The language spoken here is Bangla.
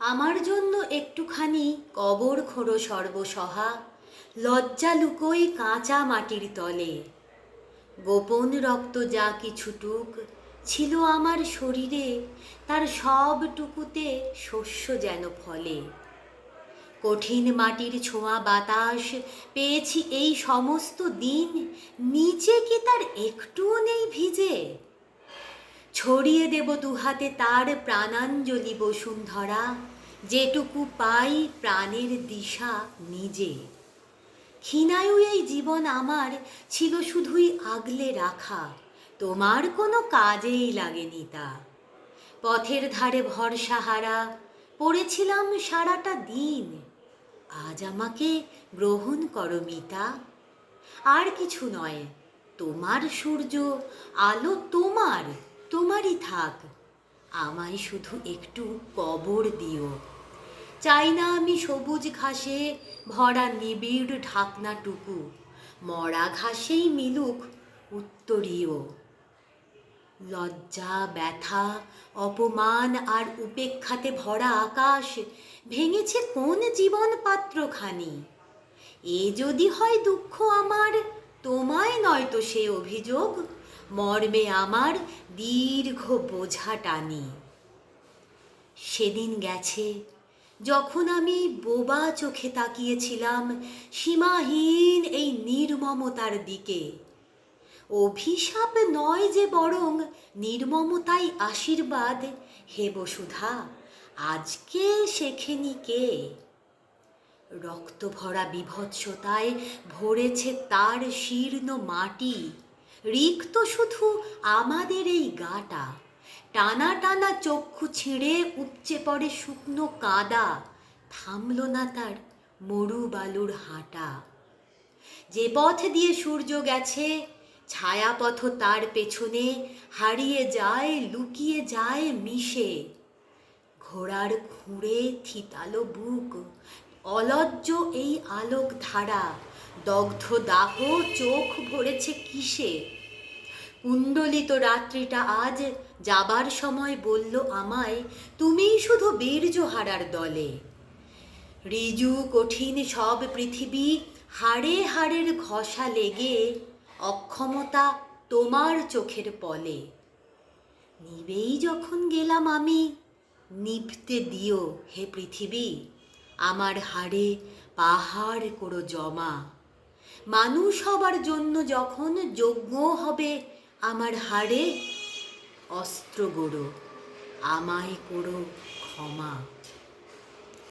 আমার জন্য একটুখানি কবর খোঁড়ো সর্বসহা, লজ্জা লুকোই কাঁচা মাটির তলে। গোপন রক্ত যা কিছুটুক ছিল আমার শরীরে, তার সবটুকুতে শস্য যেন ফলে। কঠিন মাটির ছোঁয়া বাতাস পেয়েছি এই সমস্ত দিন, নিচে কি তার একটুও নেই ভিজে? ছড়িয়ে দেব দুহাতে তার প্রাণাঞ্জলি বসুন্ধরা। যেটুকু পাই প্রাণের দিশা নিজে। ক্ষীণায়ু এই জীবন আমার ছিল শুধুই আগলে রাখা। তোমার কোনো কাজেই লাগেনি তা। পথের ধারে ভরসাহারা পড়েছিলাম সারাটা দিন। আজ আমাকে গ্রহণ করো মিতা। আর কিছু নয়, তোমার সূর্য, আলো তোমার। তোমারই থাক। আমায় শুধু একটু কবর দিও। চাই না আমি সবুজ ঘাসে ভরা নিবিড় ঢাকনাটুকু। মরা ঘাসেই মিলুক উত্তরীয়। লজ্জা, ব্যথা, অপমান আর উপেক্ষাতে ভরা আকাশ ভেঙেছে কোন জীবন পাত্রখানি এ যদি হয় দুঃখ আমার, তোমায় নয়তো সে অভিযোগ মর্মে আমার দীর্ঘ বোঝা টানি। সেদিন গেছে, যখন আমি বোবা চোখে তাকিয়েছিলাম সীমাহীন এই নির্মমতার দিকে। অভিশাপ নয় যে বরং নির্মমতাই আশীর্বাদ, হে বসুধা, আজকে শেখেনি কে? রক্ত ভরা বিভৎসতায় ভরেছে তার শীর্ণ মাটি। রিক্ত শুধু আমাদের এই গাটা। টানা টানা চক্ষু ছিঁড়ে উপচে পড়ে শুকনো কাদা, থামল না তার মরু বালুর হাঁটা। যে পথ দিয়ে সূর্য গেছে, ছায়াপথ তার পেছনে, হারিয়ে যায়, লুকিয়ে যায় মিশে। ঘোড়ার খুঁড়ে থিতালো বুক, অলজ্জ এই আলোক ধারা দগ্ধ দাহ চোখ ভরেছে কিসে? কুণ্ডলিত রাত্রিটা আজ যাবার সময় বলল আমায়, তুমিই শুধু বীর্য হারার দলে। ঋজু কঠিন সব পৃথিবী হাড়ে হাড়ের ঘষা লেগে অক্ষমতা তোমার চোখের পলে। নিবেই যখন গেলাম আমি, নিভতে দিও হে পৃথিবী, আমার হাড়ে পাহাড় করো জমা। মানুষ হবার জন্য যখন যজ্ঞ হবে আমার হাড়ে অস্ত্র গড়ো আমায় করো ক্ষমা।